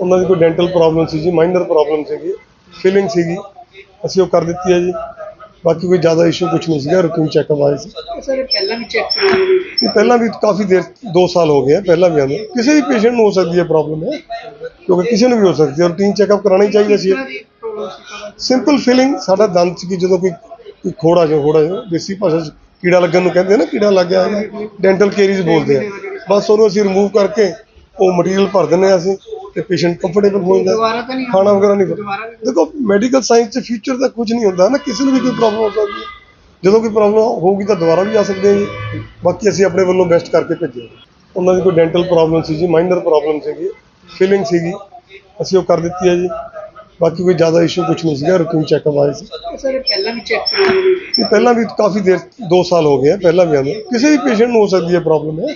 ਉਹਨਾਂ ਦੀ ਕੋਈ dental problem ਸੀ ਜੀ ਮਾਈਨਰ ਪ੍ਰੋਬਲਮ ਸੀਗੀ ਫਿਲਿੰਗ ਸੀਗੀ ਅਸੀਂ ਉਹ ਕਰ ਦਿੱਤੀ ਹੈ ਜੀ। ਬਾਕੀ ਕੋਈ ਜ਼ਿਆਦਾ ਇਸ਼ੂ ਕੁਝ ਨਹੀਂ ਸੀਗਾ ਰੂਟੀਨ ਚੈੱਕਅਪ ਆਏ ਸੀ। ਸਰ ਪਹਿਲਾਂ ਵੀ ਚੈੱਕ ਕਰਾਉਣਾ ਇਹ ਪਹਿਲਾਂ ਵੀ ਕਾਫੀ ਦੇਰ 2 ਸਾਲ ਹੋ ਗਏ ਆ ਪਹਿਲਾਂ ਵੀ ਆਉਂਦੇ। ਕਿਸੇ ਵੀ ਪੇਸ਼ੈਂਟ ਨੂੰ ਹੋ ਸਕਦੀ ਹੈ ਪ੍ਰੋਬਲਮ ਹੈ ਕਿਉਂਕਿ ਕਿਸੇ ਨੂੰ ਵੀ ਹੋ ਸਕਦੀ ਹੈ। ਰੂਟੀਨ ਚੈੱਕਅਪ ਕਰਾਉਣਾ ਚਾਹੀਦਾ ਸੀ। ਸੀ? ਸਿੰਪਲ ਫੀਲਿੰਗ ਸਾਡਾ ਦੰਦ 'ਚ ਕੀ ਜਦੋਂ ਕੋਈ ਕੋਈ ਖੋੜਾ ਜਿਹਾ ਖੋੜਾ ਜਿਹਾ ਦੇਸੀ ਭਾਸ਼ਾ 'ਚ ਕੀੜਾ ਲੱਗਣ ਨੂੰ ਕਹਿੰਦੇ ਆ ਨਾ ਕੀੜਾ ਲੱਗ ਗਿਆ ਡੈਂਟਲ ਕੇਰੀਜ਼ ਬੋਲਦੇ ਆ। ਬਸ ਉਹਨੂੰ ਅਸੀਂ ਰਿਮੂਵ ਕਰਕੇ ਉਹ ਮਟੀਰੀਅਲ ਭਰ ਦਿੰਦੇ ਆ ਅਸੀਂ। ਤੇ ਪੇਸ਼ੈਂਟ ਕੰਫਰਟੇਬਲ ਹੋ ਜਾਂਦਾ ਖਾਣਾ ਵਗੈਰਾ ਨਹੀਂ ਦੇਖੋ ਮੈਡੀਕਲ ਸਾਇੰਸ 'ਚ ਫਿਊਚਰ ਦਾ ਕੁਝ ਨਹੀਂ ਹੁੰਦਾ ਨਾ। ਕਿਸੇ ਨੂੰ ਵੀ ਕੋਈ ਪ੍ਰੋਬਲਮ ਹੋ ਸਕਦੀ ਹੈ। ਜਦੋਂ ਕੋਈ ਪ੍ਰੋਬਲਮ ਹੋਊਗੀ ਤਾਂ ਦੁਬਾਰਾ ਵੀ ਆ ਸਕਦੇ ਹਾਂ ਜੀ। ਬਾਕੀ ਅਸੀਂ ਆਪਣੇ ਵੱਲੋਂ ਬੈਸਟ ਕਰਕੇ ਭੇਜਿਆ ਉਹਨਾਂ ਦੀ ਕੋਈ ਡੈਂਟਲ ਪ੍ਰੋਬਲਮ ਸੀ ਜੀ ਮਾਈਨਰ ਪ੍ਰੋਬਲਮ ਸੀਗੀ ਫਿਲਿੰਗ ਸੀਗੀ। ਅਸੀਂ ਉਹ ਕਰ ਦਿੱਤੀ ਹੈ ਜੀ। ਬਾਕੀ ਕੋਈ ਜ਼ਿਆਦਾ ਇਸ਼ੂ ਕੁਝ ਨਹੀਂ ਸੀਗਾ ਰੂਟੀਨ ਚੈੱਕਅਪ ਆਏ ਸੀ। ਸਰ ਪਹਿਲਾਂ ਵੀ ਚੈੱਕ ਕਰਾਉਣਾ ਇਹ ਪਹਿਲਾਂ ਵੀ ਕਾਫੀ ਦੇਰ 2 ਸਾਲ ਹੋ ਗਏ ਆ ਪਹਿਲਾਂ ਵੀ ਆਉਂਦੇ ਕਿਸੇ ਵੀ ਪੇਸ਼ੈਂਟ ਨੂੰ ਹੋ ਸਕਦੀ ਹੈ ਪ੍ਰੋਬਲਮ ਹੈ।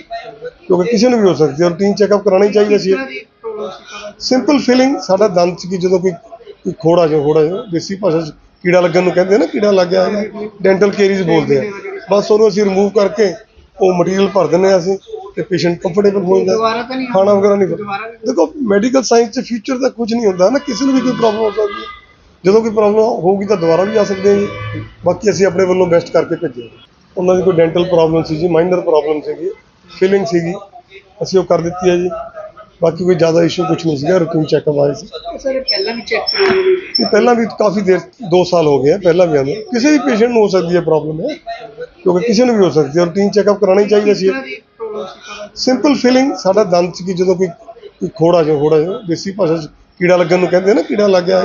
ਕਿਉਂਕਿ ਕਿਸੇ ਨੂੰ ਵੀ ਹੋ ਸਕਦੀ ਹੈ। ਰੂਟੀਨ ਚੈੱਕਅਪ ਕਰਾਉਣਾ ਹੀ ਚਾਹੀਦਾ ਸੀ। ਸਿੰਪਲ ਫੀਲਿੰਗ ਸਾਡਾ ਦੰਦ 'ਚ ਕੀ ਜਦੋਂ ਕੋਈ ਕੋਈ ਖੋੜਾ ਜਿਹਾ ਖੋੜਾ ਜਿਹਾ ਦੇਸੀ ਭਾਸ਼ਾ 'ਚ ਕੀੜਾ ਲੱਗਣ ਨੂੰ ਕਹਿੰਦੇ ਆ ਨਾ ਕੀੜਾ ਲੱਗ ਗਿਆ ਡੈਂਟਲ ਕੇਰੀਜ਼ ਬੋਲਦੇ ਆ। ਬਸ ਉਹਨੂੰ ਅਸੀਂ ਰਿਮੂਵ ਕਰਕੇ ਉਹ ਮਟੀਰੀਅਲ ਭਰ ਦਿੰਦੇ ਆ ਅਸੀਂ ਤੇ ਪੇਸ਼ੈਂਟ ਕੰਫਰਟੇਬਲ ਹੋ ਜਾਂਦਾ। ਖਾਣਾ ਵਗੈਰਾ ਨਹੀਂ ਦੇਖੋ ਮੈਡੀਕਲ ਸਾਇੰਸ 'ਚ ਫਿਊਚਰ ਦਾ ਕੁਝ ਨਹੀਂ ਹੁੰਦਾ ਨਾ ਕਿਸੇ ਨੂੰ ਵੀ ਕੋਈ ਪ੍ਰੋਬਲਮ ਹੋ ਸਕਦੀ ਹੈ। ਜਦੋਂ ਕੋਈ ਪ੍ਰੋਬਲਮ ਹੋਊਗੀ ਤਾਂ ਦੁਬਾਰਾ ਵੀ ਆ ਸਕਦੇ ਹਾਂ ਬਾਕੀ ਅਸੀਂ ਆਪਣੇ ਵੱਲੋਂ ਬੈਸਟ ਕਰਕੇ ਭੇਜਿਆ। ਉਹਨਾਂ ਦੀ ਕੋਈ ਡੈਂਟਲ ਪ੍ਰੋਬਲਮ ਸੀ ਜੀ ਮਾਈਨਰ ਪ੍ਰੋਬਲਮ ਸੀਗੀ ਫਿਲਿੰਗ ਸੀਗੀ ਅਸੀਂ ਉਹ ਕਰ ਦਿੱਤੀ ਹੈ ਜੀ। ਬਾਕੀ ਕੋਈ ਜ਼ਿਆਦਾ ਇਸ਼ੂ ਕੁਝ ਨਹੀਂ ਸੀਗਾ ਰੂਟੀਨ ਚੈੱਕਅਪ ਆਏ ਸੀ। ਸਰ ਪਹਿਲਾਂ ਵੀ ਚੈੱਕ ਕਰਾਉਣਾ ਇਹ ਪਹਿਲਾਂ ਵੀ ਕਾਫੀ ਦੇਰ 2 ਸਾਲ ਹੋ ਗਏ ਆ ਪਹਿਲਾਂ ਵੀ ਆਉਂਦੇ ਕਿਸੇ ਵੀ ਪੇਸ਼ੈਂਟ ਨੂੰ ਹੋ ਸਕਦੀ ਹੈ ਪ੍ਰੋਬਲਮ ਹੈ ਕਿਉਂਕਿ ਕਿਸੇ ਨੂੰ ਵੀ ਹੋ ਸਕਦੀ ਹੈ। ਰੂਟੀਨ ਚੈੱਕਅਪ ਕਰਾਉਣਾ ਹੀ ਚਾਹੀਦਾ ਸੀ? ਸਿੰਪਲ ਫੀਲਿੰਗ ਸਾਡਾ ਦੰਦ 'ਚ ਕੀ ਜਦੋਂ ਕੋਈ ਕੋਈ ਖੋੜਾ ਜਿਹਾ ਖੋੜਾ ਜਿਹਾ ਦੇਸੀ ਭਾਸ਼ਾ 'ਚ ਕੀੜਾ ਲੱਗਣ ਨੂੰ ਕਹਿੰਦੇ ਨਾ ਕੀੜਾ ਲੱਗ ਗਿਆ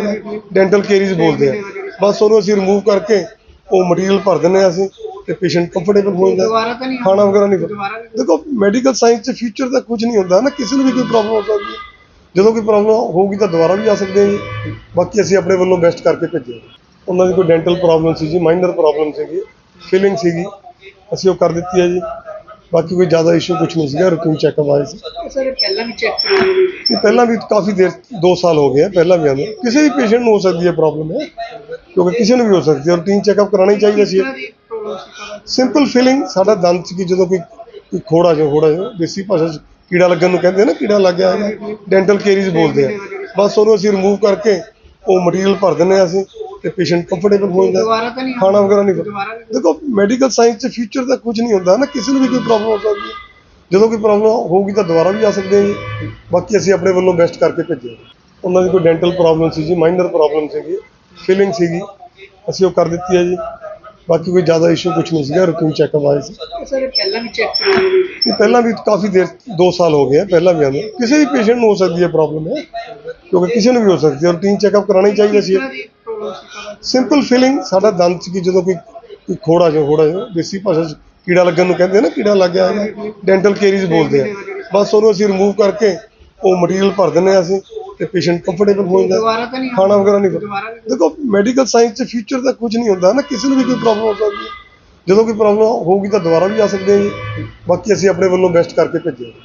ਡੈਂਟਲ ਕੇਰੀਜ਼ ਬੋਲਦੇ ਆ। ਬਸ ਉਹਨੂੰ ਅਸੀਂ ਰਿਮੂਵ ਕਰਕੇ ਉਹ ਮਟੀਰੀਅਲ ਭਰ ਦਿੰਦੇ ਆ ਅਸੀਂ। ਤੇ ਪੇਸ਼ੈਂਟ ਕੰਫਰਟੇਬਲ ਹੋ ਜਾਂਦਾ ਦੁਬਾਰਾ ਤਾਂ ਨਹੀਂ ਖਾਣਾ ਵਗੈਰਾ ਨਹੀਂ ਦੁਬਾਰਾ ਵੀ ਦੇਖੋ ਮੈਡੀਕਲ ਸਾਇੰਸ 'ਚ ਫਿਊਚਰ ਦਾ ਕੁਝ ਨਹੀਂ ਹੁੰਦਾ ਨਾ ਕਿਸੇ ਨੂੰ ਵੀ ਕੋਈ ਪ੍ਰੋਬਲਮ ਹੋ ਸਕਦੀ ਹੈ। ਜਦੋਂ ਕੋਈ ਪ੍ਰੋਬਲਮ ਹੋਊਗੀ ਤਾਂ ਦੁਬਾਰਾ ਵੀ ਆ ਸਕਦੇ ਹਾਂ ਜੀ। ਬਾਕੀ ਅਸੀਂ ਆਪਣੇ ਵੱਲੋਂ ਬੈਸਟ ਕਰਕੇ ਭੇਜਿਆ। ਉਹਨਾਂ ਦੀ ਕੋਈ ਡੈਂਟਲ ਪ੍ਰੋਬਲਮ ਸੀ ਜੀ ਮਾਈਨਰ ਪ੍ਰੋਬਲਮ ਸੀਗੀ ਫਿਲਿੰਗ ਸੀਗੀ। ਅਸੀਂ ਉਹ ਕਰ ਦਿੱਤੀ ਹੈ ਜੀ। ਬਾਕੀ ਕੋਈ ਜ਼ਿਆਦਾ ਇਸ਼ੂ ਕੁਝ ਨਹੀਂ ਸੀਗਾ ਰੂਟੀਨ ਚੈੱਕਅਪ ਆਏ ਸੀ। ਸਰ ਪਹਿਲਾਂ ਵੀ ਚੈੱਕ ਕਰਾਉਣਾ ਇਹ ਪਹਿਲਾਂ ਵੀ ਕਾਫੀ ਦੇਰ 2 ਸਾਲ ਹੋ ਗਏ ਆ ਪਹਿਲਾਂ ਵੀ ਆਉਂਦੇ ਕਿਸੇ ਵੀ ਪੇਸ਼ੈਂਟ ਨੂੰ ਹੋ ਸਕਦੀ ਹੈ ਪ੍ਰੋਬਲਮ ਹੈ ਕਿਉਂਕਿ ਕਿਸੇ ਨੂੰ ਵੀ ਹੋ ਸਕਦੀ ਹੈ। ਰੂਟੀਨ ਚੈੱਕਅਪ ਕਰਾਉਣਾ ਹੀ ਚਾਹੀਦਾ ਸੀ ਸਿੰਪਲ ਫੀਲਿੰਗ ਸਾਡਾ ਦੰਦ 'ਚ ਕੀ ਜਦੋਂ ਕੋਈ ਕੋਈ ਖੋੜਾ ਜਿਹਾ ਖੋੜਾ ਜਿਹਾ ਦੇਸੀ ਭਾਸ਼ਾ 'ਚ ਕੀੜਾ ਲੱਗਣ ਨੂੰ ਕਹਿੰਦੇ ਆ ਨਾ ਕੀੜਾ ਲੱਗ ਗਿਆ ਹੈਗਾ ਡੈਂਟਲ ਕੇਰੀਜ਼ ਬੋਲਦੇ ਆ। ਬਸ ਉਹਨੂੰ ਅਸੀਂ ਰਿਮੂਵ ਕਰਕੇ ਉਹ ਮਟੀਰੀਅਲ ਭਰ ਦਿੰਦੇ ਆ ਅਸੀਂ ਤੇ ਪੇਸ਼ੈਂਟ ਕੰਫਰਟੇਬਲ ਹੋ ਜਾਂਦਾ। ਖਾਣਾ ਵਗੈਰਾ ਨਹੀਂ ਦੇਖੋ ਮੈਡੀਕਲ ਸਾਇੰਸ 'ਚ ਫਿਊਚਰ ਦਾ ਕੁਝ ਨਹੀਂ ਹੁੰਦਾ ਨਾ ਕਿਸੇ ਨੂੰ ਵੀ ਕੋਈ ਪ੍ਰੋਬਲਮ ਹੋ ਸਕਦੀ ਹੈ। ਜਦੋਂ ਕੋਈ ਪ੍ਰੋਬਲਮ ਹੋਊਗੀ ਤਾਂ ਦੁਬਾਰਾ ਵੀ ਆ ਸਕਦੇ ਹਾਂ ਜੀ। ਬਾਕੀ ਅਸੀਂ ਆਪਣੇ ਵੱਲੋਂ ਬੈਸਟ ਕਰਕੇ ਭੇਜਿਆ। ਉਹਨਾਂ ਦੀ ਕੋਈ ਡੈਂਟਲ ਪ੍ਰੋਬਲਮ ਸੀ ਜੀ ਮਾਈਨਰ ਪ੍ਰੋਬਲਮ ਸੀਗੀ ਫਿਲਿੰਗ ਸੀਗੀ ਅਸੀਂ ਉਹ ਕਰ ਦਿੱਤੀ ਹੈ ਜੀ। ਬਾਕੀ ਕੋਈ ਜ਼ਿਆਦਾ ਇਸ਼ੂ ਕੁਝ ਨਹੀਂ ਸੀਗਾ ਰੂਟੀਨ ਚੈੱਕਅਪ ਆਏ ਸੀ। ਸਰ ਪਹਿਲਾਂ ਵੀ ਚੈੱਕ ਇਹ ਪਹਿਲਾਂ ਵੀ ਕਾਫੀ ਦੇਰ 2 ਸਾਲ ਹੋ ਗਏ ਆ ਪਹਿਲਾਂ ਵੀ ਆਉਂਦੇ। ਕਿਸੇ ਵੀ ਪੇਸ਼ੈਂਟ ਨੂੰ ਹੋ ਸਕਦੀ ਹੈ ਪ੍ਰੋਬਲਮ ਹੈ ਕਿਉਂਕਿ ਕਿਸੇ ਨੂੰ ਵੀ ਹੋ ਸਕਦੀ ਹੈ। ਰੂਟੀਨ ਚੈੱਕਅਪ ਕਰਾਉਣਾ ਹੀ ਚਾਹੀਦਾ ਸੀ? ਸਿੰਪਲ ਫੀਲਿੰਗ ਸਾਡਾ ਦੰਦ 'ਚ ਕੀ ਜਦੋਂ ਕੋਈ ਕੋਈ ਖੋੜਾ ਜਿਹਾ ਖੋੜਾ ਜਿਹਾ ਦੇਸੀ ਭਾਸ਼ਾ 'ਚ ਕੀੜਾ ਲੱਗਣ ਨੂੰ ਕਹਿੰਦੇ ਨਾ ਕੀੜਾ ਲੱਗ ਗਿਆ ਡੈਂਟਲ ਕੇਰੀਜ਼ ਬੋਲਦੇ ਆ। ਬਸ ਉਹਨੂੰ ਅਸੀਂ ਰਿਮੂਵ ਕਰਕੇ ਉਹ ਮਟੀਰੀਅਲ ਭਰ ਦਿੰਦੇ ਆ ਅਸੀਂ। ਤੇ ਪੇਸ਼ੈਂਟ ਕੰਫਰਟੇਬਲ ਹੋ ਜਾਂਦਾ ਖਾਣਾ ਵਗੈਰਾ ਨਹੀਂ ਦੇਖੋ ਮੈਡੀਕਲ ਸਾਇੰਸ 'ਚ ਫਿਊਚਰ ਦਾ ਕੁਝ ਨਹੀਂ ਹੁੰਦਾ ਨਾ ਕਿਸੇ ਨੂੰ ਵੀ ਕੋਈ ਪ੍ਰੋਬਲਮ ਹੋ ਸਕਦੀ ਹੈ। ਜਦੋਂ ਕੋਈ ਪ੍ਰੋਬਲਮ ਹੋਊਗੀ ਤਾਂ ਦੁਬਾਰਾ ਵੀ ਆ ਸਕਦੇ ਹਾਂ ਜੀ। ਬਾਕੀ ਅਸੀਂ ਆਪਣੇ ਵੱਲੋਂ ਬੈਸਟ ਕਰਕੇ ਭੇਜਿਆ।